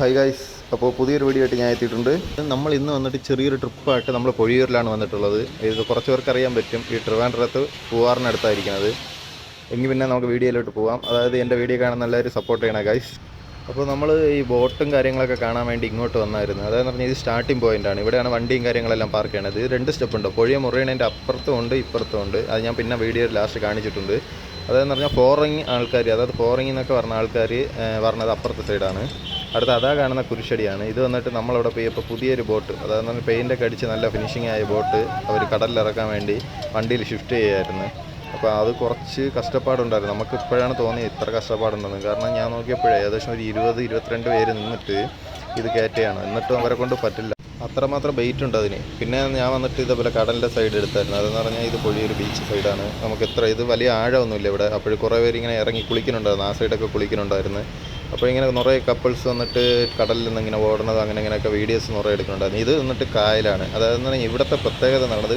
Hi guys അപ്പോൾ പുതിയൊരു video ആയിട്ട് ഞാൻ എത്തിയിട്ടുണ്ട്. നമ്മൾ ഇന്ന് വന്നിട്ട് ചെറിയൊരു ട്രിപ്പായിട്ട് നമ്മൾ പൊഴിയൂരിലാണ് വന്നിട്ടുള്ളത്. ഇത് കുറച്ച് പേർക്ക് അറിയാൻ പറ്റും. ഈ ട്രിവാൻഡ്രത്ത് പൂവാറിനടുത്തായിരിക്കുന്നത് എങ്കിൽ പിന്നെ നമുക്ക് വീഡിയോയിലോട്ട് പോവാം. അതായത് എന്റെ വീഡിയോ കാണുന്ന എല്ലാവരും സപ്പോർട്ട് ചെയ്യണം ഗൈസ് അപ്പോൾ നമ്മൾ ഈ ബോട്ടും കാര്യങ്ങളൊക്കെ കാണാൻ വേണ്ടി ഇങ്ങോട്ട് വന്നായിരുന്നു. അതായത് പറഞ്ഞാൽ ഇത് സ്റ്റാർട്ടിംഗ് പോയിന്റാണ് ഇവിടെയാണ് വണ്ടിയും കാര്യങ്ങളെല്ലാം പാർക്ക് ചെയ്യണത്. ഇത് രണ്ട് സ്റ്റെപ്പ് ഉണ്ട്. പൊഴിയ മുറിയണതിന്റെ അപ്പുറത്തും ഉണ്ട് ഇപ്പുറത്തും ഉണ്ട്. അത് ഞാൻ പിന്നെ വീഡിയോയിൽ ലാസ്റ്റ് കാണിച്ചിട്ടുണ്ട്. അതെന്ന് പറഞ്ഞാൽ ഫോറിങ് ആൾക്കാർ അതായത് ഫോറിങ് എന്നൊക്കെ പറഞ്ഞ ആൾക്കാർ പറഞ്ഞത് അപ്പുറത്തെ സൈഡാണ് അടുത്ത അതാ കാണുന്ന കുരിശടിയാണ്. ഇത് വന്നിട്ട് നമ്മളവിടെ പോയി ഇപ്പോൾ പുതിയൊരു ബോട്ട് അതായത് പെയിന്റൊക്കെ അടിച്ച് നല്ല ഫിനിഷിംഗ് ആയ ബോട്ട് അവർ കടലിലിറക്കാൻ വേണ്ടി വണ്ടിയിൽ ഷിഫ്റ്റ് ചെയ്യായിരുന്നു അപ്പോൾ അത് കുറച്ച് കഷ്ടപ്പാടുണ്ടായിരുന്നു. നമുക്ക് ഇപ്പോഴാണ് തോന്നിയത് ഇത്ര കഷ്ടപ്പാടുണ്ടെന്ന്. കാരണം ഞാൻ നോക്കിയപ്പോഴേ ഏകദേശം ഒരു ഇരുപത് ഇരുപത്തിരണ്ട് പേര് നിന്നിട്ട് ഇത് കയറ്റുകയാണ്. എന്നിട്ടും അവരെ കൊണ്ട് പറ്റില്ല. അത്രമാത്രം ബെയ്റ്റ് ഉണ്ട് അതിന്. പിന്നെ ഞാൻ വന്നിട്ട് ഇതേപോലെ കടലിന്റെ സൈഡ് എടുത്തായിരുന്നു. അതെന്ന് പറഞ്ഞാൽ ഇത് പൊഴിയൊരു ബീച്ച് സൈഡാണ് നമുക്ക് ഇത്ര ഇത് വലിയ ആഴമൊന്നുമില്ല ഇവിടെ. അപ്പോൾ കുറേ പേര് ഇങ്ങനെ ഇറങ്ങി കുളിക്കുന്നുണ്ടായിരുന്നു. ആ സൈഡൊക്കെ കുളിക്കുന്നുണ്ടായിരുന്നു. അപ്പോൾ ഇങ്ങനെ നിറയെ കപ്പിൾസ് വന്നിട്ട് കടലിൽ നിന്ന് ഇങ്ങനെ ഓടുന്നത് അങ്ങനെ ഇങ്ങനെയൊക്കെ വീഡിയോസ് നിറയെ എടുക്കുന്നുണ്ടായിരുന്നു. ഇത് വന്നിട്ട് കായലാണ്. അതായത് ഇവിടുത്തെ പ്രത്യേകത നടന്നത്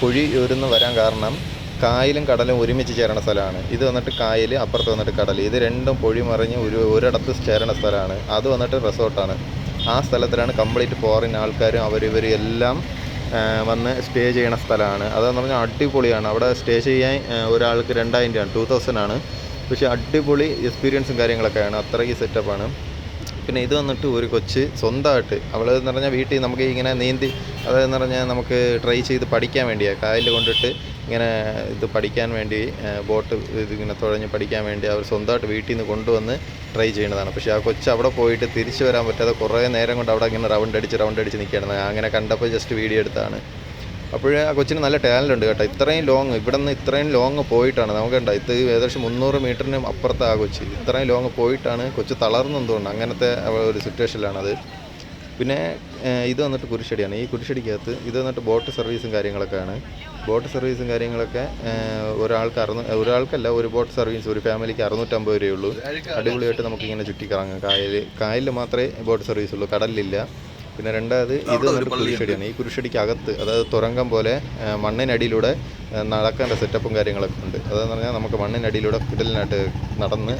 കുഴി ഉരുന്ന് വരാൻ കാരണം കായലും കടലും ഒരുമിച്ച് ചേരണ സ്ഥലമാണ്. ഇത് വന്നിട്ട് കായൽ അപ്പുറത്ത് വന്നിട്ട് കടൽ. ഇത് രണ്ടും പൊഴി മറിഞ്ഞ് ഒരു ഒരിടത്ത് ചേരണ സ്ഥലമാണ്. അത് വന്നിട്ട് റിസോർട്ടാണ് ആ സ്ഥലത്തിലാണ് കംപ്ലീറ്റ് ഫോറിൻ ആൾക്കാരും അവർ ഇവരും എല്ലാം വന്ന് സ്റ്റേ ചെയ്യണ സ്ഥലമാണ്. അതെന്ന് പറഞ്ഞാൽ അടിപൊളിയാണ്. അവിടെ സ്റ്റേ ചെയ്യാൻ ഒരാൾക്ക് രണ്ടായിരം രൂപയാണ്. ടു തൗസൻഡ് ആണ്. പക്ഷേ അടിപൊളി എക്സ്പീരിയൻസും കാര്യങ്ങളൊക്കെയാണ്. അത്രയ്ക്ക് സെറ്റപ്പാണ് പിന്നെ ഇത് വന്നിട്ട് ഒരു കൊച്ച് സ്വന്തമായിട്ട് അവൾ എന്ന് പറഞ്ഞാൽ വീട്ടിൽ നമുക്ക് ഇങ്ങനെ നീന്തി അതെന്ന് പറഞ്ഞാൽ നമുക്ക് ട്രൈ ചെയ്ത് പഠിക്കാൻ വേണ്ടിയാണ് കായലിൽ കൊണ്ടിട്ട് ഇങ്ങനെ ഇത് പഠിക്കാൻ വേണ്ടി ബോട്ട് ഇതിങ്ങനെ തുഴഞ്ഞ് പഠിക്കാൻ വേണ്ടി അവർ സ്വന്തമായിട്ട് വീട്ടിൽ നിന്ന് കൊണ്ടുവന്ന് ട്രൈ ചെയ്യുന്നതാണ്. പക്ഷേ ആ കൊച്ച് അവിടെ പോയിട്ട് തിരിച്ചു വരാൻ പറ്റാതെ കുറേ നേരം കൊണ്ട് അവിടെ ഇങ്ങനെ റൗണ്ട് അടിച്ച് റൗണ്ട് അടിച്ച് നിൽക്കുകയാണ് അങ്ങനെ കണ്ടപ്പോൾ ജസ്റ്റ് വീഡിയോ എടുത്താണ്. അപ്പോഴേ ആ കൊച്ചിന് നല്ല ടാലന്റ് ഉണ്ട് കേട്ടോ. ഇത്രയും ലോങ് ഇവിടെ നിന്ന് ഇത്രയും ലോങ് പോയിട്ടാണ്. നമുക്ക് കണ്ട ഇത് ഏകദേശം മുന്നൂറ് മീറ്ററിന് അപ്പുറത്ത് ആ കൊച്ചി. ഇത്രയും ലോങ് പോയിട്ടാണ് കൊച്ച് തളർന്നെന്തുകൊണ്ട് അങ്ങനത്തെ ഒരു സിറ്റുവേഷനിലാണത് പിന്നെ ഇത് വന്നിട്ട് കുരിശടിയാണ്. ഈ കുരിശടിക്കകത്ത് ഇത് വന്നിട്ട് ബോട്ട് സർവീസും കാര്യങ്ങളൊക്കെയാണ്. ബോട്ട് സർവീസും കാര്യങ്ങളൊക്കെ ഒരാൾക്ക് അറുന്നൂ ഒരാൾക്കല്ല ഒരു ബോട്ട് സർവീസ് ഒരു ഫാമിലിക്ക് അറുന്നൂറ്റമ്പത് രൂപയുള്ളൂ അടിപൊളിയായിട്ട് നമുക്കിങ്ങനെ ചുറ്റിക്കറങ്ങാം. കായൽ കായലിൽ മാത്രമേ ബോട്ട് സർവീസ് ഉള്ളൂ കടലിലില്ല. പിന്നെ രണ്ടാമത് ഇത് വന്നിട്ട് കുരിശടിയാണ്. ഈ കുരിശടിക്ക് അകത്ത് അതായത് തുരങ്കം പോലെ മണ്ണിനടിയിലൂടെ നടക്കേണ്ട സെറ്റപ്പും കാര്യങ്ങളൊക്കെ ഉണ്ട്. അതെന്ന് പറഞ്ഞാൽ നമുക്ക് മണ്ണിനടിയിലൂടെ കിടലിനായിട്ട് നടന്ന്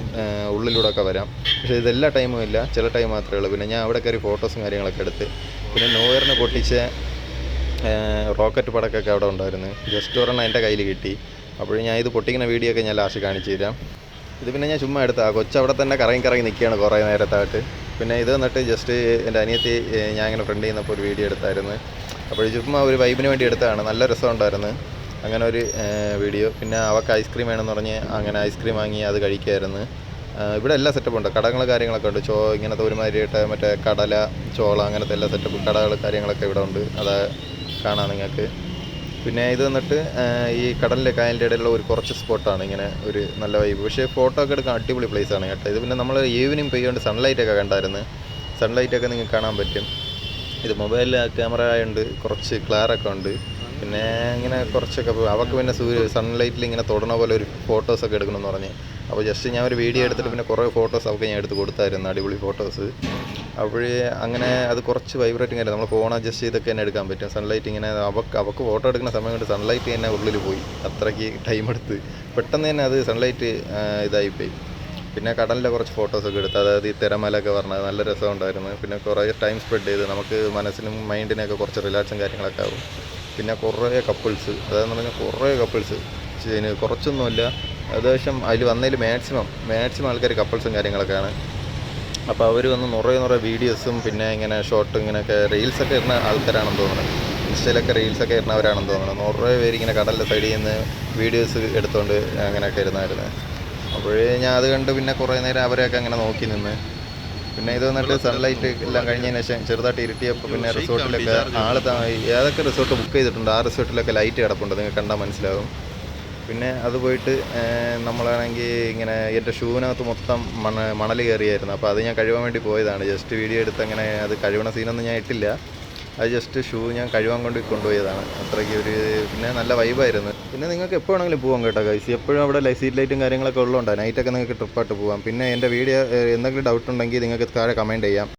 ഉള്ളിലൂടെ ഒക്കെ വരാം. പക്ഷേ ഇതെല്ലാ ടൈമും ഇല്ല. ചില ടൈം മാത്രമേ ഉള്ളൂ. പിന്നെ ഞാൻ അവിടെ കയറി ഫോട്ടോസും കാര്യങ്ങളൊക്കെ എടുത്ത് പിന്നെ നോയറിന് പൊട്ടിച്ച റോക്കറ്റ് പടക്കൊക്കെ അവിടെ ഉണ്ടായിരുന്നു. ജസ്റ്റ് ഒരെണ്ണം എന്റെ കയ്യിൽ കിട്ടി. അപ്പോൾ ഞാൻ ഇത് പൊട്ടിക്കുന്ന വീഡിയോ ഒക്കെ ഞാൻ ലാസ്റ്റ് കാണിച്ചു തരാം. ഇത് പിന്നെ ഞാൻ ചുമ്മാ എടുത്താ കൊച്ചവിടെ തന്നെ കറങ്ങി കറങ്ങി നിൽക്കുകയാണ് കുറേ നേരത്തായിട്ട്. പിന്നെ ഇത് വന്നിട്ട് ജസ്റ്റ് എന്റെ അനിയത്തി ഞാൻ ഇങ്ങനെ ഫ്രണ്ട് ചെയ്യുന്നപ്പോൾ ഒരു വീഡിയോ എടുത്തായിരുന്നു. അപ്പോൾ ചുമ്മാ ഒരു വൈബിന് വേണ്ടി എടുത്തതാണ്. നല്ല രസമുണ്ടായിരുന്നു. അങ്ങനെ ഒരു വീഡിയോ പിന്നെ അവൾക്ക് ഐസ്ക്രീം വേണമെന്ന് പറഞ്ഞ് അങ്ങനെ ഐസ്ക്രീം വാങ്ങി അത് കഴിക്കുമായിരുന്നു ഇവിടെ എല്ലാ സെറ്റപ്പും ഉണ്ട്. കടകൾ കാര്യങ്ങളൊക്കെ ഉണ്ട്. ചോ ഇങ്ങനത്തെ ഒരുമാതിരിയിട്ട് മറ്റേ കടല ചോള അങ്ങനത്തെ എല്ലാ സെറ്റപ്പ് കടകൾ കാര്യങ്ങളൊക്കെ ഇവിടെ ഉണ്ട്. അത് കാണാം നിങ്ങൾക്ക്. പിന്നെ ഇത് വന്നിട്ട് ഈ കടലിന്റെ കായലിന്റെ ഇടയിലുള്ള ഒരു കുറച്ച് സ്പോട്ടാണ്. ഇങ്ങനെ ഒരു നല്ല വൈബ് പക്ഷേ ഫോട്ടോ ഒക്കെ എടുക്കാൻ അടിപൊളി പ്ലേസ് ആണ് കേട്ടോ. ഇത് പിന്നെ നമ്മൾ ഈവനിങ് പെയ്യുകൊണ്ട് സൺലൈറ്റ് ഒക്കെ കണ്ടായിരുന്നു. സൺലൈറ്റ് ഒക്കെ നിങ്ങൾക്ക് കാണാൻ പറ്റും. ഇത് മൊബൈലിൽ ക്യാമറ ആയതുകൊണ്ട് കുറച്ച് ക്ലാറൊക്കെ ഉണ്ട്. പിന്നെ ഇങ്ങനെ കുറച്ചൊക്കെ അവർക്ക് പിന്നെ സൂര്യ സൺലൈറ്റിൽ ഇങ്ങനെ തൊടണ പോലെ ഒരു ഫോട്ടോസൊക്കെ എടുക്കണമെന്ന് പറഞ്ഞ്. അപ്പോൾ ജസ്റ്റ് ഞാൻ ഒരു വീഡിയോ എടുത്തിട്ട് പിന്നെ കുറേ ഫോട്ടോസ് അവർക്ക് ഞാൻ എടുത്ത് കൊടുത്തായിരുന്നു. അടിപൊളി ഫോട്ടോസ് അപ്പോഴേ അങ്ങനെ അത് കുറച്ച് വൈബ്രേറ്റിംഗ് ആയിരുന്നു നമ്മൾ ഫോൺ അഡ്ജസ്റ്റ് ചെയ്തൊക്കെ തന്നെ എടുക്കാൻ പറ്റും. സൺലൈറ്റ് ഇങ്ങനെ അവക്ക് അവക്ക് ഫോട്ടോ എടുക്കുന്ന സമയം കൊണ്ട് സൺലൈറ്റ് തന്നെ ഉള്ളിൽ പോയി. അത്രയ്ക്ക് ടൈം എടുത്ത്. പെട്ടെന്ന് തന്നെ അത് സൺലൈറ്റ് ഇതായിപ്പോയി പിന്നെ കടലിലെ കുറച്ച് ഫോട്ടോസൊക്കെ എടുത്ത്. അതായത് ഈ തിരമലൊക്കെ പറഞ്ഞത് നല്ല രസമുണ്ടായിരുന്നു പിന്നെ കുറേ ടൈം സ്പെൻഡ് ചെയ്ത് നമുക്ക് മനസ്സിനും മൈൻഡിനൊക്കെ കുറച്ച് റിലാക്സും കാര്യങ്ങളൊക്കെ ആവും. പിന്നെ കുറേ കപ്പിൾസ് അതെന്ന് പറഞ്ഞാൽ കുറേ കപ്പിൾസ് കുറച്ചൊന്നുമില്ല. ഏകദേശം അതിൽ വന്നതിൽ മാക്സിമം മാക്സിമം ആൾക്കാർ കപ്പിൾസും കാര്യങ്ങളൊക്കെയാണ്. അപ്പോൾ അവർ വന്ന് നിറയെ നിറയെ വീഡിയോസും പിന്നെ ഇങ്ങനെ ഷോർട്ട് ഇങ്ങനെയൊക്കെ റീൽസൊക്കെ ഇടുന്ന ആൾക്കാരാണെന്ന് തോന്നുന്നത് ഇൻസ്റ്റയിലൊക്കെ റീൽസൊക്കെ ഇടുന്നവരാണെന്ന് തോന്നുന്നത് നിറയെ പേര് ഇങ്ങനെ കടലിന്റെ സൈഡിൽ നിന്ന് വീഡിയോസ് എടുത്തുകൊണ്ട് അങ്ങനെയൊക്കെ ഇരുന്നായിരുന്നു. അപ്പോഴേ ഞാൻ അത് കണ്ട് പിന്നെ കുറേ നേരം അവരെയൊക്കെ അങ്ങനെ നോക്കി നിന്ന്. പിന്നെ ഇത് വന്നിട്ട് സൺലൈറ്റ് എല്ലാം കഴിഞ്ഞതിന് ശേഷം ചെറുതായിട്ട് ഇരുട്ടിയപ്പോൾ പിന്നെ റിസോർട്ടിലൊക്കെ ആൾ ഏതൊക്കെ റിസോർട്ട് ബുക്ക് ചെയ്തിട്ടുണ്ട്? ആ റിസോർട്ടിലൊക്കെ ലൈറ്റ് കിടപ്പുണ്ട്. നിങ്ങൾക്ക് കണ്ടാൽ മനസ്സിലാവും. പിന്നെ അത് പോയിട്ട് നമ്മളാണെങ്കിൽ ഇങ്ങനെ എന്റെ ഷൂവിനകത്ത് മൊത്തം മണ മണൽ കയറിയായിരുന്നു. അപ്പോൾ അത് ഞാൻ കഴുകാൻ വേണ്ടി പോയതാണ്. ജസ്റ്റ് വീഡിയോ എടുത്ത് അങ്ങനെ അത് കഴുകണ സീനൊന്നും ഞാൻ ഇട്ടില്ല. അത് ജസ്റ്റ് ഷൂ ഞാൻ കഴുകാൻ കൊണ്ട് കൊണ്ടുപോയതാണ്. അത്രയ്ക്ക് ഒരു പിന്നെ നല്ല വൈബായിരുന്നു. പിന്നെ നിങ്ങൾക്ക് എപ്പോൾ വേണമെങ്കിലും പോകാം കേട്ടോ ഗൈസ്. എപ്പോഴും അവിടെ സീറ്റ് ലൈറ്റും കാര്യങ്ങളൊക്കെ ഉള്ളതുകൊണ്ടാണ് നൈറ്റൊക്കെ നിങ്ങൾക്ക് ട്രിപ്പായിട്ട് പോകാം പിന്നെ എന്റെ വീഡിയോ എന്തെങ്കിലും ഡൗട്ട് ഉണ്ടെങ്കിൽ നിങ്ങൾക്ക് താഴെ കമന്റ് ചെയ്യാം.